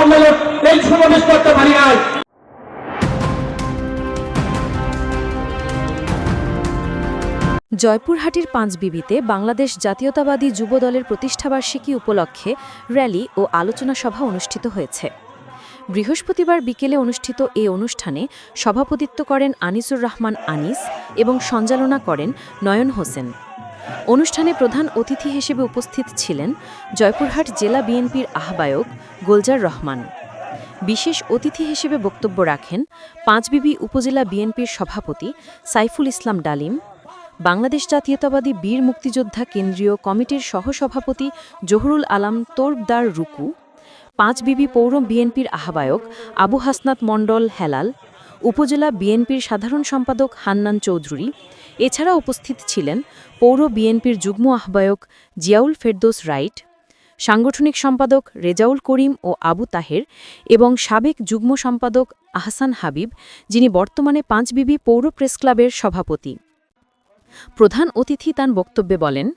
আদালত এই সমাবেশ করতে পারি নাই। জয়পুরহাটির পাঁচবিবিতে বাংলাদেশ জাতীয়তাবাদী যুব দলের প্রতিষ্ঠাবার্ষিকী উপলক্ষে র্যালি ও আলোচনা সভা অনুষ্ঠিত হয়েছে। বৃহস্পতিবার বিকেলে অনুষ্ঠিত এ অনুষ্ঠানে সভাপতিত্ব করেন আনিসুর রহমান আনিস এবং সঞ্চালনা করেন নয়ন হোসেন। অনুষ্ঠানে প্রধান অতিথি হিসেবে উপস্থিত ছিলেন জয়পুরহাট জেলা বিএনপির আহ্বায়ক গোলজার রহমান। বিশেষ অতিথি হিসেবে বক্তব্য রাখেন পাঁচবিবি উপজেলা বিএনপির সভাপতি সাইফুল ইসলাম ডালিম, বাংলাদেশ জাতীয়তাবাদী বীর মুক্তিযোদ্ধা কেন্দ্রীয় কমিটির সহসভাপতি জহুরুল আলম তোরবদার রুকু, পাঁচবিবি পৌর বিএনপির আহ্বায়ক আবু হাসনাত মণ্ডল হেলাল উপজেলা বিএনপির সাধারণ সম্পাদক হান্নান চৌধুরী। এছাড়া উপস্থিত ছিলেন পৌর বিএনপির যুগ্ম আহ্বায়ক জিয়াউল ফেরদোস রাইট, সাংগঠনিক সম্পাদক রেজাউল করিম ও আবু তাহের এবং সাবেক যুগ্ম সম্পাদক আহসান হাবিব, যিনি বর্তমানে পাঁচবিবি পৌর প্রেস ক্লাবের সভাপতি। প্রধান অতিথি তার বক্তব্যে বলেন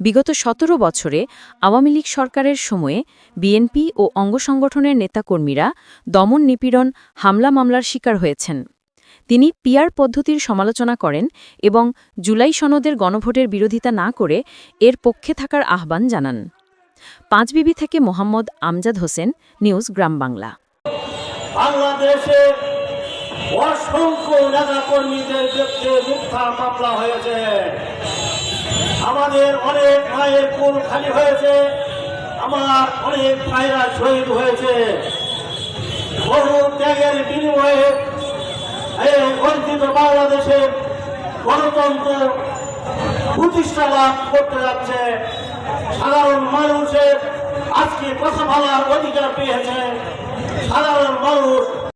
বিগত সতেরো বছরে আওয়ামী লীগ সরকারের সময়ে বিএনপি ও অঙ্গ সংগঠনের নেতাকর্মীরা দমন নিপীড়ন, হামলা মামলার শিকার হয়েছেন। তিনি পিয়ার পদ্ধতির সমালোচনা করেন এবং জুলাই সনদের গণভোটের বিরোধিতা না করে এর পক্ষে থাকার আহ্বান জানান। পাঁচবিবি থেকে মোহাম্মদ আমজাদ হোসেন, নিউজ গ্রাম বাংলা। অসংখ্য নেতা কর্মীদের বিরুদ্ধে মিথ্যা মামলা হয়েছে। আমাদের অনেক মায়ের কুল খালি হয়েছে। আমার অনেক ভাইরা শহীদ হয়েছে। বহু ত্যাগের বিনিময়ে এই বঞ্চিত বাংলাদেশের গণতন্ত্র প্রতিষ্ঠা লাভ করতে যাচ্ছে। সাধারণ মানুষের আজকে কথা বলার অধিকার পেয়েছে। সাধারণ মানুষ